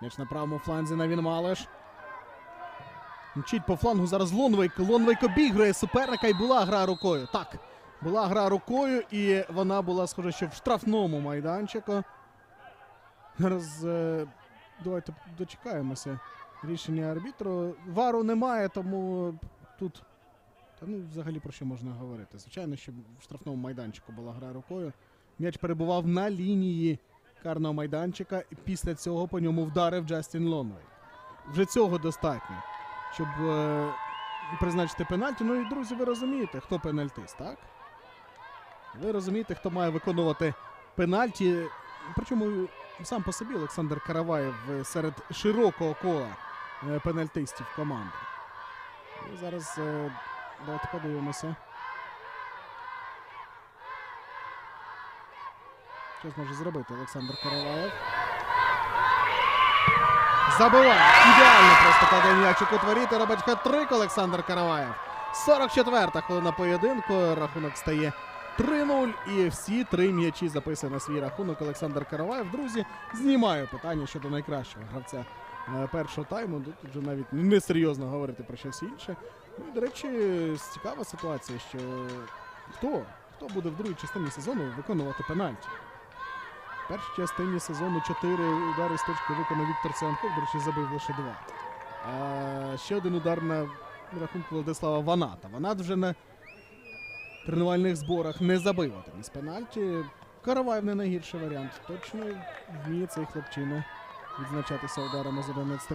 М'яч на правому фланзі на Вінмалеш. Мчить по флангу зараз Лонвейк. Лонвейк обігрує суперника і була гра рукою. Так, була гра рукою, і вона була, схоже, що в штрафному майданчику. Зараз е, давайте дочекаємося рішення арбітру. Вару немає, тому тут. Та ну взагалі про що можна говорити? Звичайно, що в штрафному майданчику була гра рукою. М'яч перебував на лінії карного майданчика, і після цього по ньому вдарив Джастін Лонвей. Вже цього достатньо, щоб е, призначити пенальті. Ну і друзі, ви розумієте, хто пенальтист, так? Ви розумієте, хто має виконувати пенальті. Причому сам по собі Олександр Караваєв е, серед широкого кола е, пенальтистів команди. І зараз е, давайте подивимося. Що зможе зробити Олександр Караваєв? Забиває. Ідеально просто кладе м'ячик у творіти. Робить хет-трик Олександр Караваєв. 44-та хвилина поєдинку. Рахунок стає 3-0. І всі три м'ячі записує на свій рахунок Олександр Караваєв. Друзі, знімаю питання щодо найкращого гравця е, першого тайму. Тут вже навіть несерйозно говорити про щось інше. Ну і, до речі, цікава ситуація, що хто? Хто буде в другій частині сезону виконувати пенальті? Першій частині сезону 4 удари з точки виконав Віктор Циганков, до речі, забив лише два. А ще один удар на рахунку Владислава Ваната. Ванат вже на тренувальних зборах не забив один із пенальті. Караваєв не найгірший варіант. Точно вміє цей хлопчина відзначатися ударами з 11